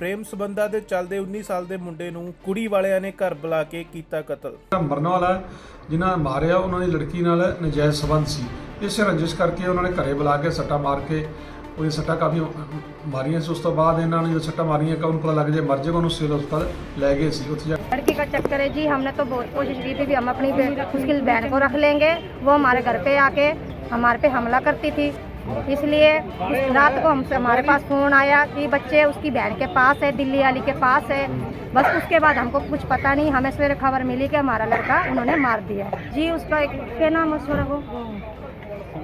ਪ੍ਰੇਮ ਸਬੰਧਾਂ ਦੇ ਚੱਲਦੇ 19 ਸਾਲ ਦੇ ਮੁੰਡੇ ਨੂੰ ਕੁੜੀ ਵਾਲਿਆਂ ਨੇ ਘਰ ਬੁਲਾ ਕੇ ਕੀਤਾ ਕਤਲ ਜਿਹੜਾ ਮਰਨ ਵਾਲਾ ਜਿਨ੍ਹਾਂ ਨੇ ਮਾਰਿਆ ਉਹਨਾਂ ਦੀ ਲੜਕੀ ਨਾਲ ਨਜਾਇਜ਼ ਸਬੰਧ ਸੀ ਇਸ ਰੰਜਿਸ਼ ਕਰਕੇ ਉਹਨਾਂ ਨੇ ਘਰੇ ਬੁਲਾ ਕੇ ਸੱਟਾ ਮਾਰ ਕੇ ਉਹਦੀ ਸੱਟਾ ਕਾਫੀ ਮਾਰੀਆਂ ਸੀ ਉਸ ਤੋਂ ਬਾਅਦ ਇਹਨਾਂ ਨੇ ਜਦੋਂ ਸੱਟਾ ਮਾਰੀਆਂ ਕਿ ਉਹਨੂੰ ਪਤਾ ਲੱਗ ਜੇ ਮਰ ਜਾਏਗਾ ਉਹਨੂੰ ਸਿਵਲ ਹਸਪਤਾਲ ਲੈ ਗਏ ਸੀ ਉੱਥੇ ਜਾ लड़की का चक्कर है जी हमने तो बहुत कोशिश की थी भी हम अपनी बे- उसकी बहन को रख लेंगे वो हमारे घर पे आके हमारे पे हमला करती थी इसलिए इस रात को हमसे हमारे पास फ़ोन आया कि बच्चे, उसकी बहन के पास है, दिल्ली वाली के पास है। बस उसके बाद हमको कुछ पता नहीं, हमें सवेरे खबर मिली कि हमारा लड़का उन्होंने मार दिया जी, उसका एक क्या नाम है सौरभ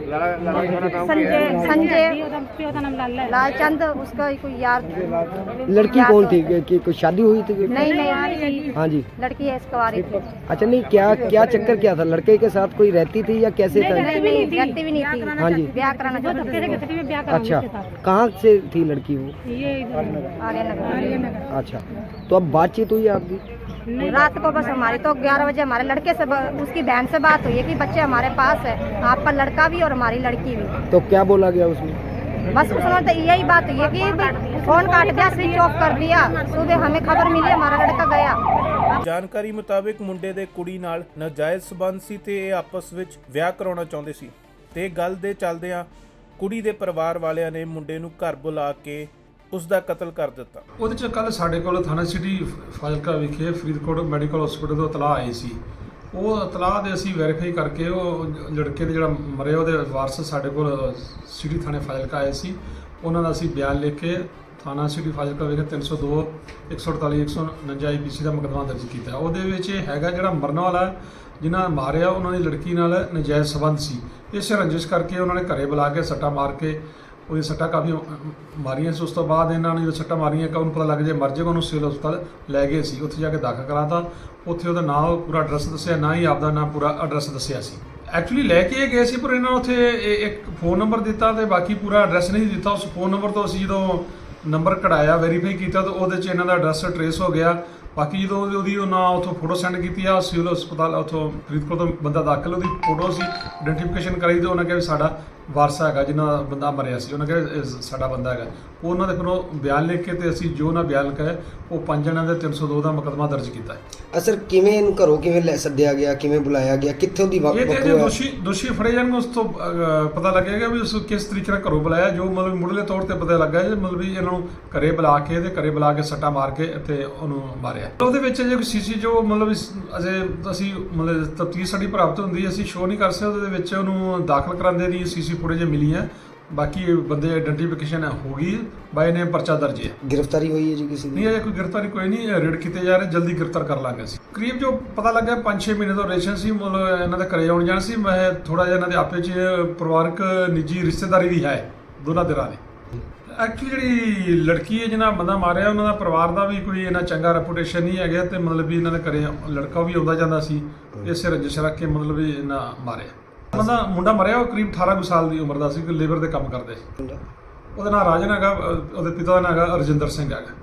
संजय संजय। लालचंद उसका कोई यार लड़की यार कौन तो- थी? कि, कोई शादी हुई थी? नहीं नहीं हाँ। जी। लड़की है इसकवारी अच्छा नहीं क्या क्या चक्कर क्या था? लड़के के साथ कोई रहती थी या कैसे था? रहती भी नहीं थी। हाँ जी। ब्याह कराना अच्छा। कहाँ से थी लड़की वो? अच्छा। तो अब बातचीत हुई आपकी? रात को बस हमारी तो 11 बजे हमारे लड़के से ब- उसकी बहन से बात हुई है कि बच्चे हमारे पास है आपका लड़का भी और हमारी लड़की भी तो क्या बोला गया उसमें बस उसने तो यही बात हुई है कि भी फोन काट दिया स्विच ऑफ कर दिया सुबह हमें खबर मिली हमारा लड़का गया ਜਾਣਕਾਰੀ ਮੁਤਾਬਕ ਮੁੰਡੇ ਦੇ ਕੁੜੀ ਨਾਲ ਨਾਜਾਇਜ਼ ਸਬੰਧ ਸੀ ਤੇ ਇਹ ਆਪਸ ਵਿੱਚ ਵਿਆਹ ਕਰਾਉਣਾ ਚਾਹੁੰਦੇ ਸੀ ਤੇ ਇਹ ਗੱਲ ਦੇ ਚੱਲਦਿਆਂ ਕੁੜੀ ਦੇ ਪਰਿਵਾਰ ਵਾਲਿਆਂ ਨੇ ਮੁੰਡੇ ਨੂੰ ਘਰ ਬੁਲਾ ਕੇ ਉਸ ਦਾ ਕਤਲ ਕਰ ਦਿੱਤਾ। ਉਹਦੇ ਚ ਕੱਲ ਸਾਡੇ ਕੋਲ ਥਾਣਾ ਸਿਟੀ ਫਾਜ਼ਿਲਕਾ ਵਿਖੇ ਫਰੀਦਕੋਟ ਮੈਡੀਕਲ ਹਸਪੀਟਲ ਤੋਂ ਇਤਲਾਹ ਆਈ ਸੀ। ਉਹ ਇਤਲਾਹ ਦੇ ਅਸੀਂ ਵੈਰੀਫਾਈ ਕਰਕੇ ਉਹ ਲੜਕੇ ਦੇ ਜਿਹੜਾ ਮਰਿਆ ਉਹਦੇ ਵਾਰਸ ਸਾਡੇ ਕੋਲ ਸਿਟੀ ਥਾਣੇ ਫਾਜ਼ਿਲਕਾ ਆਏ ਸੀ। ਉਹਨਾਂ ਦਾ ਅਸੀਂ ਬਿਆਨ ਲਿਖ ਕੇ ਥਾਣਾ ਸਿਟੀ ਫਾਜ਼ਿਲਕਾ ਵਿਖੇ 302 148 149 ਆਈਪੀਸੀ ਦਾ ਮੁਕੱਦਮਾ ਦਰਜ ਕੀਤਾ। ਉਹਦੇ ਵਿੱਚ ਇਹ ਹੈਗਾ ਜਿਹੜਾ ਮਰਨ ਵਾਲਾ ਜਿਨ੍ਹਾਂ ਨੇ ਮਾਰਿਆ, ਉਹਨਾਂ ਦੀ ਲੜਕੀ ਨਾਲ ਨਜਾਇਜ਼ ਸਬੰਧ ਸੀ। ਇਸ ਰੰਜਿਸ਼ ਕਰਕੇ ਉਹਨਾਂ ਨੇ ਘਰੇ ਬੁਲਾ ਕੇ ਸੱਟਾ ਮਾਰ ਕੇ ਉਹਦੀ ਸੱਟਾਂ ਕਾਫੀ ਮਾਰੀਆਂ ਸੀ, ਉਸ ਤੋਂ ਬਾਅਦ ਇਹਨਾਂ ਨੇ ਜਦੋਂ ਸੱਟਾਂ ਮਾਰੀਆਂ ਕਿ ਉਹਨੂੰ ਪਤਾ ਲੱਗ ਜੇ ਮਰ ਜਾਏਗਾ ਉਹਨੂੰ ਸਿਵਲ ਹਸਪਤਾਲ ਲੈ ਗਏ ਸੀ। ਉੱਥੇ ਜਾ ਕੇ ਦਾਖਲ ਕਰਾਤਾ। ਉੱਥੇ ਉਹਦਾ ਨਾਂ, ਪੂਰਾ ਐਡਰੈਸ ਦੱਸਿਆ, ਨਾ ਹੀ ਆਪਦਾ ਨਾਂ, ਪੂਰਾ ਐਡਰੈਸ ਦੱਸਿਆ ਸੀ। ਐਕਚੁਅਲੀ ਲੈ ਕੇ ਗਏ ਸੀ, ਪਰ ਇਹਨਾਂ ਨੇ ਉੱਥੇ ਇਹ- ਇੱਕ ਫੋਨ ਨੰਬਰ ਦਿੱਤਾ ਤੇ ਬਾਕੀ ਪੂਰਾ ਐਡਰੈਸ ਨਹੀਂ ਦਿੱਤਾ। ਉਸ ਫੋਨ ਨੰਬਰ ਤੋਂ ਅਸੀਂ ਜਦੋਂ ਨੰਬਰ ਕਢਾਇਆ ਵੈਰੀਫਾਈ ਕੀਤਾ, ਤਾਂ ਉਹਦੇ 'ਚ ਇਹਨਾਂ ਦਾ ਐਡਰੈਸ ਟਰੇਸ ਹੋ ਗਿਆ। ਬਾਕੀ ਜਦੋਂ ਉਹਦੀ- ਉਹ ਨਾ ਉੱਥੋਂ ਫੋਟੋ ਸੈਂਡ ਕੀਤੀ ਆ ਸਿਵਲ ਹਸਪਤਾਲ ਉੱਥੋਂ ਫਰੀਦਕੋਟ ਤੋਂ ਬੰਦਾ ਦਾਖਲ ਉਹਦੀ ਫੋਟੋ ਸੀ ਆਇਡੈਂਟੀਫਿਕੇਸ਼ਨ ਕਰਾਈ ਤੇ ਉਹਨਾਂ ਕਿਹਾ ਵੀ ਸਾਡਾ ਵਾਰਸਾ ਹੈਗਾ ਜਿਹਨਾਂ ਬੰਦਾ ਮਰਿਆ ਸੀ ਉਹਨਾਂ ਕਿਹਾ ਇਹ ਸਾਡਾ ਬੰਦਾ ਹੈਗਾ। ਉਹ ਉਹਨਾਂ ਦੇ ਕੋਲੋਂ ਬਿਆਨ ਲਿਖ ਕੇ ਤੇ ਅਸੀਂ ਜੋ ਨਾ ਬਿਆਨ ਕਹੇ ਉਹ ਪੰਜ ਜਣਿਆਂ ਦੇ 302 ਦਾ ਮੁਕੱਦਮਾ ਦਰਜ ਕੀਤਾ ਹੈ। ਅਸਰ ਕਿਵੇਂ ਇਹਨੂੰ ਘਰੋਂ ਕਿਵੇਂ ਲੈ ਸੱਦਿਆ ਗਿਆ ਕਿਵੇਂ ਬੁਲਾਇਆ ਗਿਆ ਕਿੱਥੋਂ ਦੀ ਇਹ ਤੇ ਇਹਦੇ ਦੋਸ਼ੀ ਦੋਸ਼ੀ ਫੜੇ ਜਾਣਗੇ ਉਸ ਤੋਂ ਪਤਾ ਲੱਗੇਗਾ ਵੀ ਉਸ ਕਿਸ ਤਰੀਕੇ ਨਾਲ ਘਰੋਂ ਬੁਲਾਇਆ ਜੋ ਮਤਲਬ ਮੁੱਢਲੇ ਤੌਰ ਤੇ ਪਤਾ ਲੱਗਾ ਜੇ ਮਤਲਬ ਇਹਨਾਂ ਨੂੰ ਘਰੇ ਬੁਲਾ ਕੇ ਤੇ ਘਰੇ ਬੁਲਾ ਕੇ ਸੱਟਾ ਮਾਰ ਕੇ ਤੇ ਉਹਨੂੰ ਮਾਰਿਆ। ਉਹਦੇ ਵਿੱਚ ਜੇ ਕੋਈ ਸੀਸੀ ਜੋ ਮਤਲਬ ਇਸ- ਅਜੇ ਅਸੀਂ ਮਤਲਬ ਤਫਤੀਸ਼ ਸਾਡੀ ਪ੍ਰਾਪਤ ਹੁੰਦੀ ਹੈ, ਅਸੀਂ ਸ਼ੋਅ ਨਹੀਂ ਕਰ ਸਕਦੇ ਉਹਦੇ ਵਿੱਚ ਉਹਨੂੰ ਦਾਖਲ ਕਰਾਉਂਦੇ ਦੀ ਸੀਸੀ ਫੁਟੇਜ ਮਿਲੀਆਂ। ਬਾਕੀ ਬੰਦੇ ਆਇਡੈਂਟੀਫਿਕੇਸ਼ਨ ਹੋ ਗਈ ਬਾਈ ਨੇ ਪਰਚਾ ਦਰਜ ਹੈ। ਗ੍ਰਿਫਤਾਰੀ ਹੋਈ ਹੈ ਜੀ ਕਿਸੇ ਨਹੀਂ ਅਜੇ ਕੋਈ ਗ੍ਰਿਫਤਾਰੀ ਕੋਈ ਨਹੀਂ ਰੇਡ ਕੀਤੇ ਜਾ ਰਹੇ ਜਲਦੀ ਗ੍ਰਿਫਤਾਰ ਕਰ ਲਾਂਗੇ ਅਸੀਂ। ਕਰੀਬ ਜੋ ਪਤਾ ਲੱਗਾ 5-6 ਮਹੀਨੇ ਤੋਂ ਰਿਲੇਸ਼ਨ ਸੀ ਮਤਲਬ ਇਹਨਾਂ ਦੇ ਘਰੇ ਆਉਣ ਜਾਣ ਸੀ ਮੈਂ ਥੋੜਾ ਜਿਹਾ ਇਹਨਾਂ ਦੇ ਆਪੇ ਚ ਪਰਿਵਾਰਕ ਨਿੱਜੀ ਰਿਸ਼ਤੇਦਾਰੀ ਵੀ ਹੈ ਦੋਨਾਂ ਧਿਰਾਂ ਦੀ ਐਕਚੁਅਲੀ ਜਿਹੜੀ ਲੜਕੀ ਹੈ ਜਿਹਨਾਂ ਬੰਦਾ ਮਾਰਿਆ ਉਹਨਾਂ ਦਾ ਪਰਿਵਾਰ ਦਾ ਵੀ ਕੋਈ ਇਹਨਾਂ ਚੰਗਾ ਰੈਪੂਟੇਸ਼ਨ ਨਹੀਂ ਹੈਗਾ ਤੇ ਮਤਲਬ ਵੀ ਇਹਨਾਂ ਦੇ ਘਰੇ ਲੜਕਾ ਵੀ ਆਉਂਦਾ ਜਾਂਦਾ ਸੀ ਇਸੇ ਰੰਜਿਸ਼ ਰੱਖ ਕੇ ਮਤਲਬ ਵੀ ਇਹਨਾਂ ਮਾਰਿਆ। ਬੰਦਾ ਮੁੰਡਾ ਮਰਿਆ ਉਹ ਕਰੀਬ 18 ਕੁ ਸਾਲ ਦੀ ਉਮਰ ਦਾ ਸੀ ਲੇਬਰ ਦੇ ਕੰਮ ਕਰਦੇ ਸੀ। ਉਹਦਾ ਨਾਮ ਰਾਜਨ ਹੈਗਾ ਉਹਦੇ ਪਿਤਾ ਦਾ ਨਾਮ ਹੈਗਾ ਰਜਿੰਦਰ ਸਿੰਘ ਹੈਗਾ।